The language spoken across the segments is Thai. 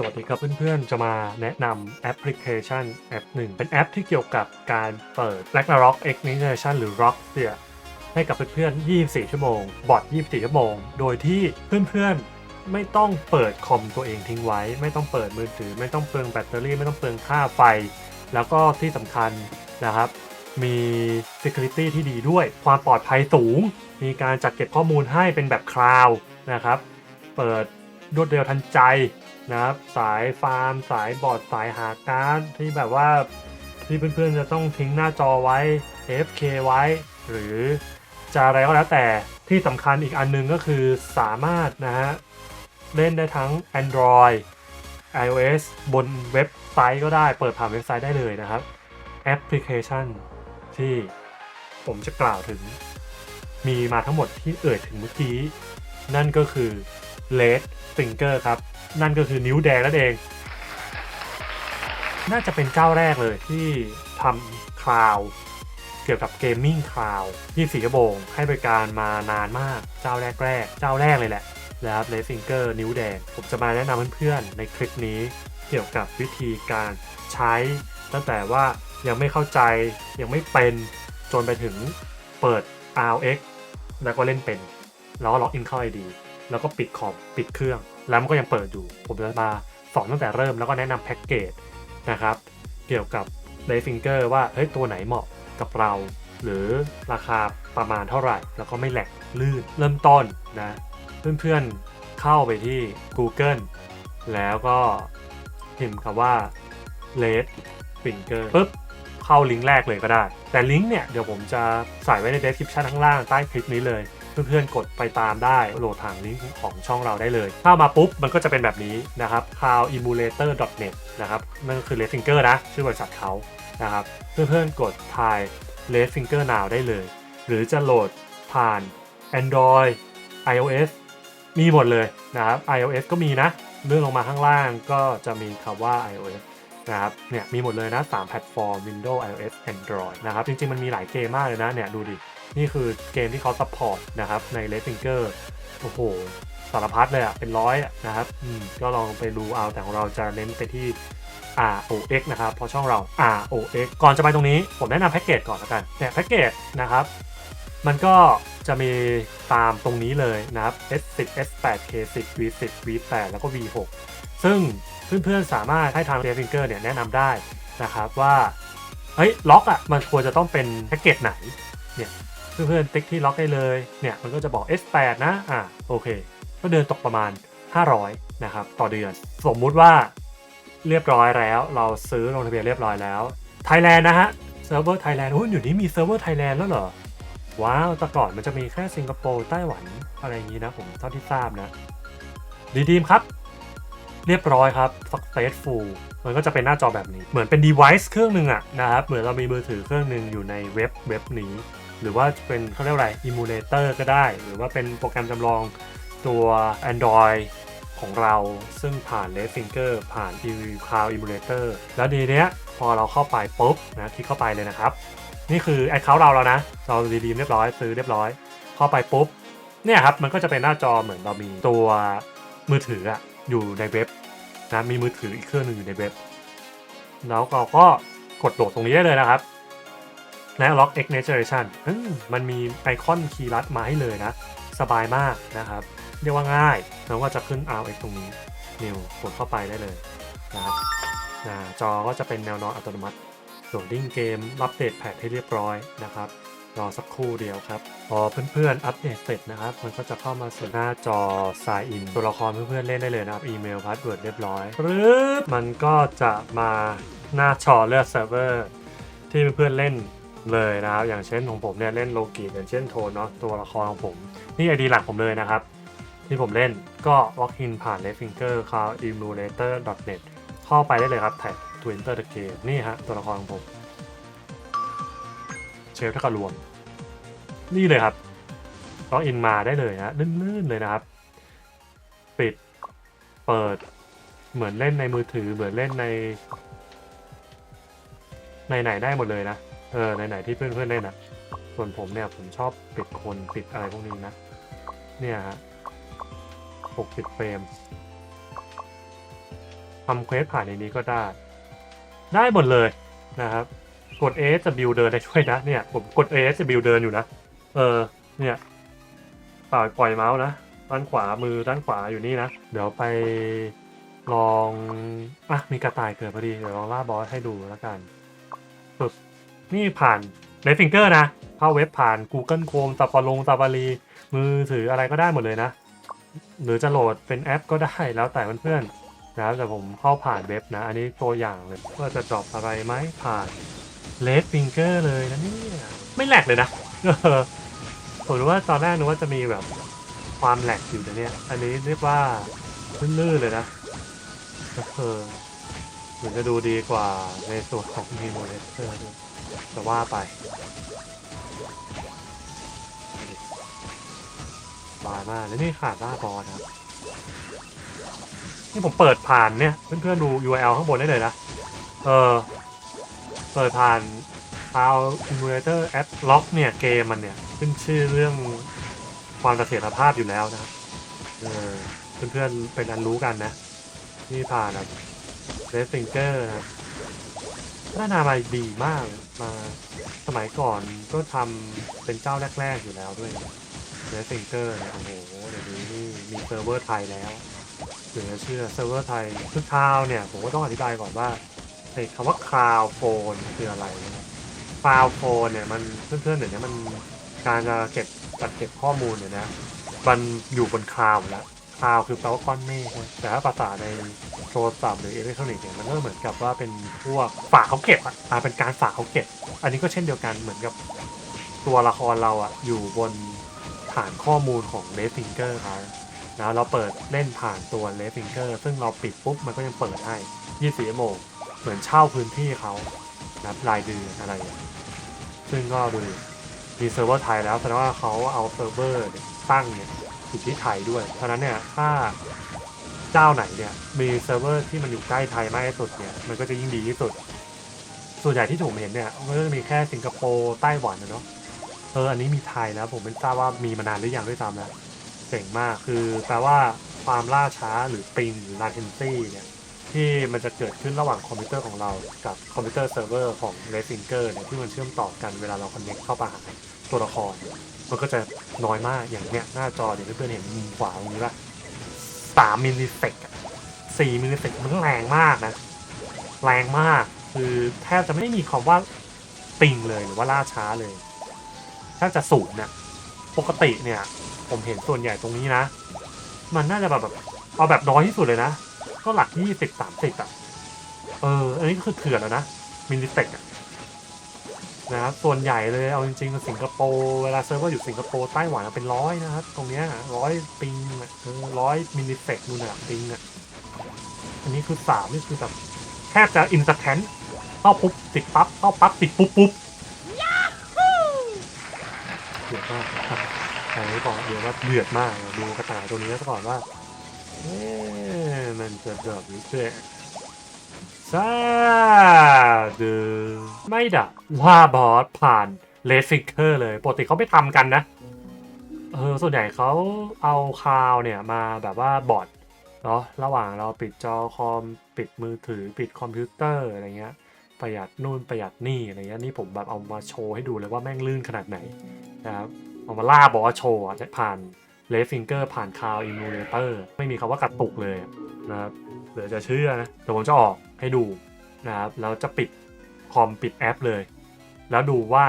สวัสดีครับเพื่อนๆ จะมาแนะนำแอปพลิเคชันแอปหนึ่ง เป็นแอปที่เกี่ยวกับการเปิด Ragnarok Ignition หรือ Rock เนี่ยให้กับเพื่อนๆ 24 ชั่วโมง บอท24 ชั่วโมง โดยที่เพื่อนๆ ไม่ต้องเปิดคอมตัวเองทิ้งไว้ ไม่ต้องเปิดมือถือ ไม่ต้องเปลืองแบตเตอรี่ ไม่ต้องเปลืองค่าไฟ แล้วก็ที่สำคัญนะครับ มี Security ที่ดีด้วย ความปลอดภัยสูง มีการจัดเก็บข้อมูลให้เป็นแบบคลาวนะครับ เปิดรวดเร็วทันใจ นะครับสายฟาร์ม สายบอร์ดสายหาการ์ดที่แบบว่าที่เพื่อนๆจะต้องทิ้งหน้าจอไว้ F.K ไว้ หรือจะอะไรก็แล้วแต่ที่สำคัญอีกอันหนึงก็คือสามารถนะฮะเล่นได้ทั้ง Android iOS บนเว็บไซต์ก็ได้เปิดผ่านเว็บไซต์ได้เลยนะครับ แอปพลิเคชันที่ผมจะกล่าวถึง มีมาทั้งหมดที่เอ่ยถึงเมื่อกี้ นั่นก็คือ Red Finger ครับ นั่นก็คือนิ้วแดงนั่นเอง น่าจะเป็นเจ้าแรกเลยที่ทำคลาวเกี่ยวกับเกมมิ่งคลาว24ชั่วโมงให้บริการมานานมากเจ้าแรกๆเจ้าแรกเลยแหละนะครับ Red Finger นิ้วแดง ผมจะมาแนะนำเพื่อนๆในคลิปนี้เกี่ยวกับวิธีการใช้ ตั้งแต่ว่ายังไม่เข้าใจยังไม่เป็นจนไปถึงเปิด RX แล้วก็เล่นเป็น แล้วก็ล็อกอินเข้า ID แล้วก็ปิดคอมปิดเครื่อง แล้วมันก็ยังเปิดอยู่ ผมจะมาสอนตั้งแต่เริ่มแล้วก็แนะนำแพ็กเกจนะครับ เกี่ยวกับ r a y Finger ว่าเฮ้ยตัวไหนเหมาะกับเรา หรือราคาประมาณเท่าไหร่ แล้วก็ไม่แหลกลื่นเริ่มต้นนะเพื่อนๆเข้าไปที่ Google แล้วก็พิมพ์คำว่า Red Finger ปุ๊บเข้าลิงก์แรกเลยก็ได้ แต่ลิงก์เนี่ยเดี๋ยวผมจะใส่ไว้ใน description ข้างล่างใต้คลิปนี้เลย เพื่อนๆ กดไปตามได้โหลดทางลิงก์ของช่องเราได้เลยเข้ามาปุ๊บ มันก็จะเป็นแบบนี้นะครับ cloudemulator.net นะครับ นั่นก็คือ Red Finger นะ ชื่อบริษัทเขานะครับ เพื่อนๆ กดทาย Red Finger Now ได้เลย หรือจะโหลดผ่าน Android iOS มีหมดเลยนะครับ iOS ก็มีนะ เลื่อนลงมาข้างล่างก็จะมีคำว่า iOS นะครับ เนี่ยมีหมดเลยนะ 3 แพลตฟอร์ม Windows iOS Android นะครับ จริงๆ มันมีหลายเกมมากเลยนะ เนี่ยดูดิ นี่คือเกมที่เขาซัพพอร์ตนะครับใน Red Finger โอ้โหสารพัดเลยอะเป็นร้อยนะครับอืมก็ลองไปดูเอาแต่ของเราจะเน้นไปที่ ROX นะครับเพราะช่องเรา ROX ก่อนจะไปตรงนี้ผมแนะนำแพ็กเกจก่อนแล้วกันเนี่ยแพ็กเกจนะครับ มันก็จะมีตามตรงนี้เลยนะครับ S10 S8 K10 V10 V8 แล้วก็ V6 ซึ่งเพื่อนๆสามารถให้ทาง Red Finger เนี่ยแนะนำได้นะครับว่า เฮ้ย ล็อกอะมันควรจะต้องเป็นแพ็กเกจไหนเนี่ย เพื่อนๆติ๊กที่ล็อกได้เลยเนี่ยมันก็จะบอก S8 นะอ่าโอเค ก็เดือนตกประมาณ 500นะครับต่อเดือน สมมุติว่าเรียบร้อยแล้ว เราซื้อลงทะเบียนเรียบร้อยแล้วไทยแลนด์นะฮะเซิร์ฟเวอร์ไทยแลนด์โอ้ยอยู่นี้มีเซิร์ฟเวอร์ไทยแลนด์แล้วเหรอว้าวแต่ก่อนมันจะมีแค่สิงคโปร์ไต้หวันอะไรอย่างนี้นะผมเท่าที่ทราบนะดีดีมครับ เรียบร้อยครับ successful มันก็จะเป็นหน้าจอแบบนี้ เหมือนเป็น device เครื่องหนึ่งอะนะครับ เหมือนเรามีมือถือเครื่องหนึ่งอยู่ในเว็บเว็บนี้ หรือว่าเป็นเขาเรียกอะไร emulator ก็ได้ หรือว่าเป็นโปรแกรมจำลองตัว Android ของเราซึ่งผ่าน Red Finger ผ่าน e Cloud Emulator แล้วดีเนี้ยพอเราเข้าไปปุ๊บนะคลิกเข้าไปเลยนะครับ นี่คือ Account เราแล้วนะ เรารีดีเรียบร้อยซื้อเรียบร้อย เข้าไปปุ๊บ เนี่ยครับ มันก็จะเป็นหน้าจอเหมือนเรามีตัวมือถืออะอยู่ในเว็บนะมีมือถืออีกเครื่องหนึ่งอยู่ในเว็บ แล้วเราก็กดโหลดตรงนี้ได้เลยนะครับ และล็อก X Generation มมันมีไอคอนคีย์ลัดมาให้เลยนะ สบายมากนะครับ เรียกว่าง่ายแล้วก็จะขึ้น RX ตรงนี้นิวกดเข้าไปได้เลยนะครับจอก็จะเป็นแนวนอนอัตโนมัติโหลดดิ้งเกมอัปเดตแพทให้เรียบร้อยนะครับรอสักครู่เดียวครับพอเพื่อนๆอัปเดตเสร็จนะครับ มันก็จะเข้ามาสู่หน้าจอ sign in ตัวละครเพื่อนๆเล่นได้เลยนะครับ อีเมลพาสเวิร์ดเรียบร้อยปึ๊บมันก็จะมาหน้าจอเลือกเซิร์ฟเวอร์ที่เพื่อนๆเล่น เลยนะครับ อย่างเช่นของผมเนี่ยเล่นโลกิอย่างเช่นโทนเนาะตัวละครของผม นี่ไอดีหลักผมเลยนะครับ ที่ผมเล่นก็ log in ผ่าน Redfinger Cloud Emulator net เข้าไปได้เลยครับแท็ก to enter the game นี่ฮะตัวละครของผม เชฟทักกะรวม นี่เลยครับล็อกอินมาได้เลยนะลื่นๆเลยนะครับ ปิดเปิดเหมือนเล่นในมือถือเหมือนเล่นในในไหนได้หมดเลยนะ เออไหนๆที่เพื่อนๆเล่นอะส่วนผมเนี่ยผมชอบปิดคนปิดอะไรพวกนี้นะ เนี่ยฮะ60เฟรมทำเควสผ่านในนี้ก็ได้ ได้หมดเลยนะครับ กด A จะบิวเดินได้ด้วยนะเนี่ยผมกด A จะบิวเดินอยู่นะ เออเนี่ยปล่อยปล่อยเมาส์นะด้านขวามือด้านขวาอยู่นี่นะ เดี๋ยวไปลองอะมีกระต่ายเกิดพอดี เดี๋ยวลองล่าบอสให้ดูแล้วกันปึ๊บ นี่ผ่านเลฟิงเกอร์นะเข้าเว็บผ่าน Google Chrome ตาปาลงตาบาลีมือถืออะไรก็ได้หมดเลยนะ หรือจะโหลดเป็นแอปก็ได้แล้วแต่เพื่อนๆนะแต่ผมเข้าผ่านเว็บนะ อันนี้ตัวอย่างเลยว่าจะดรอปอะไรไหมผ่านเลดฟิงเกอร์เลยนะนี่ไม่แหลกเลยนะผมรู้ว่าตอนแรกนึกว่าจะมีแบบความแหลกอยู่แต่เนี่ยอันนี้เรียกว่าลื่นๆเลยนะเออเหมือนจะดูดีกว่าในส่วนของมีโมเลสเตอร์ด้วย แต่ว่าไปบายมากแล้วนี่ขาดหน้าบอนะครับนี่ผมเปิดผ่านเนี่ย เพื่อนๆดู URL ข้างบนได้เลยนะ เออ เปิดผ่าน Cloud Emulator App Lock เนี่ย เกมมันเนี่ย ขึ้นชื่อเรื่องความเสถียรภาพอยู่แล้วนะครับเออเพื่อนๆเป็นอันรู้กันนะ นี่ผ่านแบบ Red Finger นะพัฒนามาดีมาก มาสมัยก่อนก็ทำเป็นเจ้าแรก ๆ อยู่แล้วด้วยนะเนสซิงเกอร์เนี่ยโอ้โหเดี๋ยวนี้นี่มีเซิร์ฟเวอร์ไทยแล้วเหลือเชื่อเซิร์ฟเวอร์ไทยคือคาวเนี่ย ผมก็ต้องอธิบายก่อนว่าไอ้คำว่าคาวโฟนคืออะไรนะคาวโฟนเนี่ยมันเพื่อนๆเดี๋ยวนี้มันการจะเก็บจัดเก็บข้อมูลเนี่ยนะมันอยู่บนคลาวแล้ว คาวคือแปลว่าก้อนเมฆแต่ถ้าภาษาในโทรศัพท์หรืออิเล็กทรอนิกส์เนี่ยมันก็เหมือนกับว่าเป็นพวกฝากเขาเก็บอะอ่าเป็นการฝากเขาเก็บ อันนี้ก็เช่นเดียวกันเหมือนกับตัวละครเราอะอยู่บนฐานข้อมูลของ r e d Finger ครับนะเราเปิดเล่นผ่านตัว r e d Finger ซึ่งเราปิดปุ๊บมันก็ยังเปิดให้24ชั่วโมงเหมือนเช่าพื้นที่เขานะรายเดือนอะไรอย่างเงี้ยซึ่งก็ดูดิมีเซิร์ฟเวอร์ไทยแล้วแสดงว่าเขาเอาเซิร์ฟเวอร์ตั้งเนี่ย อยู่ที่ไทยด้วย เพราะฉะนั้นเนี่ยถ้าเจ้าไหนเนี่ยมีเซิร์ฟเวอร์ที่มันอยู่ใกล้ไทยมากที่สุดเนี่ยมันก็จะยิ่งดีที่สุด ส่วนใหญ่ที่ผมเห็นเนี่ยมันก็จะมีแค่สิงคโปร์ไต้หวันนะเนาะเอออันนี้มีไทยแล้วผมไม่ทราบว่ามีมานานหรือยังด้วยซ้ำนะเจ๋งมากคือแปลว่าความล่าช้าหรือปิงหรือลาเทนซี่เนี่ย ที่มันจะเกิดขึ้นระหว่างคอมพิวเตอร์ของเรากับคอมพิวเตอร์เซิร์ฟเวอร์ของ r e d f i n g e r เนี่ยที่มันเชื่อมต่อกันเวลาเราคอนเน c t เข้าไปหาตัวละคร มันก็จะน้อยมากอย่างเนี้ยหน้าจอเดี๋ยเพื่อนๆเห็นมุมขวาตรงนี้ป่ะสามมิลลิเซกสี่มิลลิเซกมันแรงมากนะ แรงมากคือแทบจะไม่ได้มีคำว่าปิงเลยหรือว่าล่าช้าเลยถ้าจะศูนย์เนี่ยปกติเนี่ย ผมเห็นส่วนใหญ่ตรงนี้นะ มันน่าจะแบบแบบเอาแบบน้อยที่สุดเลยนะ ก็หลักยี่สิบสามสิบอะ เออ อันนี้ก็คือเถื่อนแล้วนะ มิลลิเซกอะนะครับ ส่วนใหญ่เลย เอาจริงๆสิงคโปร์ เวลาเซิร์ฟเวอร์อยู่สิงคโปร์ ไต้หวันเป็นร้อยนะครับ ตรงเนี้ยร้อยปิงอะร้อยมิลลิเซกนู่นน่ะปิงอะ อันนี้คือสามนี่คือแบบแทบจะอินสแตนเข้าปุ๊บติดปั๊บเข้าปั๊บติดปุ๊บปุ๊บเดือดมากอันนี้บอกเดี๋ยวว่าเดือดมาก ดูกระต่ายตัวนี้ซะก่อนว่า เอ๊ะมันจะเดือดหรือเปล่าซาดูไม่ดับว่าบอสผ่านเลสฟิงเกอร์เลย ปกติเขาไม่ทำกันนะ เออ ส่วนใหญ่เขาเอาคลาวเนี่ยมาแบบว่าบอดเนาะระหว่างเราปิดจอคอม ปิดมือถือ ปิดคอมพิวเตอร์อะไรเงี้ย ประหยัดนู่นประหยัดนี่อะไรเงี้ย นี่ผมแบบเอามาโชว์ให้ดูเลยว่าแม่งลื่นขนาดไหนนะครับ เอามาล่าบอสโชว์ผ่าน เลฟฟิงเกอร์ผ่านคาวอิมูเลเตอร์ไม่มีคำว่ากระตุกเลยนะครับเหลือจะเชื่อนะเดี๋ยวผมจะออกให้ดูนะครับแล้วจะปิดคอมปิดแอปเลย แล้วดูว่า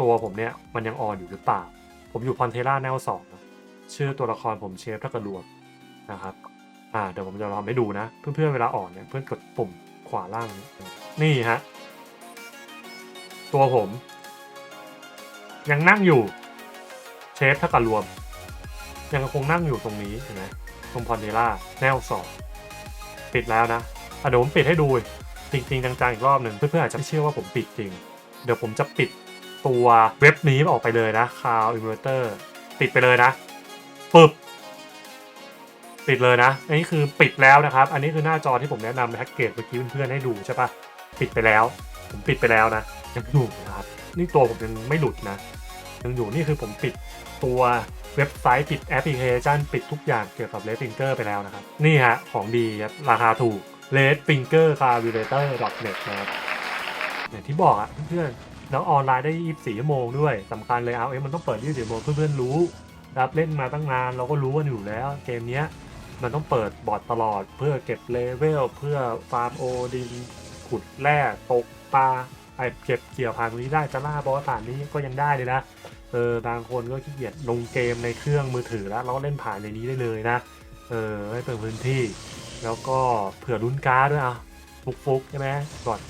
ตัวผมเนี่ยมันยังออนอยู่หรือเปล่า ผมอยู่พอนเทล่าแนวสองนะชื่อตัวละครผมเชฟทักกระรวมนะครับอ่าเดี๋ยวผมจะทำให้ดูนะ เพื่อนๆเวลาอ่อนเนี่ยเพื่อนกดปุ่มขวาล่างนี้นี่ฮะตัวผม ยังนั่งอยู่ เชฟถ้ากับรวม ยังคงนั่งอยู่ตรงนี้เห็นไหมตรงพอนเดล่าแนวสองปิดแล้วนะอะเดี๋ยวผมปิดให้ดูจริงๆจังๆอีกรอบหนึ่งเพื่อนๆอาจจะไม่เชื่อว่าผมปิดจริง เดี๋ยวผมจะปิดตัวเว็บนี้ออกไปเลยนะ Cloud Emulator ปิดไปเลยนะปึ๊บปิดเลยนะ อันนี้คือปิดแล้วนะครับ อันนี้คือหน้าจอที่ผมแนะนำแพ็กเกจเมื่อกี้เพื่อนๆให้ดูใช่ปะปิดไปแล้ว ผมปิดไปแล้วนะยังอยู่นะครับ นี่ตัวผมยังไม่หลุดนะ ยังอยู่นี่คือผมปิดตัวเว็บไซต์ปิดแอปพลิเคชันปิดทุกอย่างเกี่ยวกับเลฟฟิงเกอร์ไปแล้วนะครับ นี่ฮะ ของดีครับ ราคาถูก red finger calculator net นะครับอย่างที่บอกอะเพื่อนๆแล้วออนไลน์ได้ 24 ชั่วโมงด้วยสำคัญเลย RF มันต้องเปิด 24 ชั่วโมงเพื่อนๆรู้รับเล่นมาตั้งนานเราก็รู้กันอยู่แล้ว เกมนี้มันต้องเปิดบอทตลอดเพื่อเก็บเลเวลเพื่อฟาร์มโอดินขุดแร่ตกปลาไอเก็บเกี่ยวผ่านตรงนี้ได้จะล่าบอสผ่านนี้ก็ยังได้เลยนะ เออบางคนก็ขี้เกียจลงเกมในเครื่องมือถือแล้วเราก็เล่นผ่านในนี้ได้เลยนะ เออให้เปิดพื้นที่ แล้วก็เผื่อลุ้นการ์ดด้วยอะฟุกฟุกใช่ไหมบอท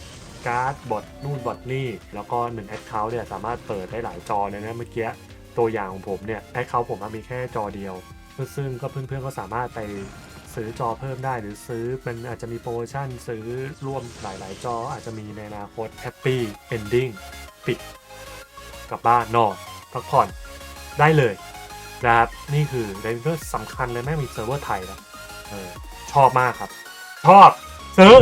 การ์ดบอทนู่นบอทนี่ แล้วก็หนึ่งแอคเคาท์เนี่ยสามารถเปิดได้หลายจอเลยนะเมื่อกี้ตัวอย่างของผมเนี่ยแอคเคาท์ผมมีแค่จอเดียว ซึ่งก็เพื่อนๆก็สามารถไปซื้อจอเพิ่มได้หรือซื้อมันอาจจะมีโปรโมชั่นซื้อร่วมหลาย ๆ จออาจจะมีในอนาคตแฮปปี้เอนดิ้งปิดกลับบ้านนอน พักผ่อนได้เลยนะครับ นี่คือเรนเวอร์สำคัญเลยแม่งมีเซิร์ฟเวอร์ไทยนะเออชอบมากครับ ชอบซื้อ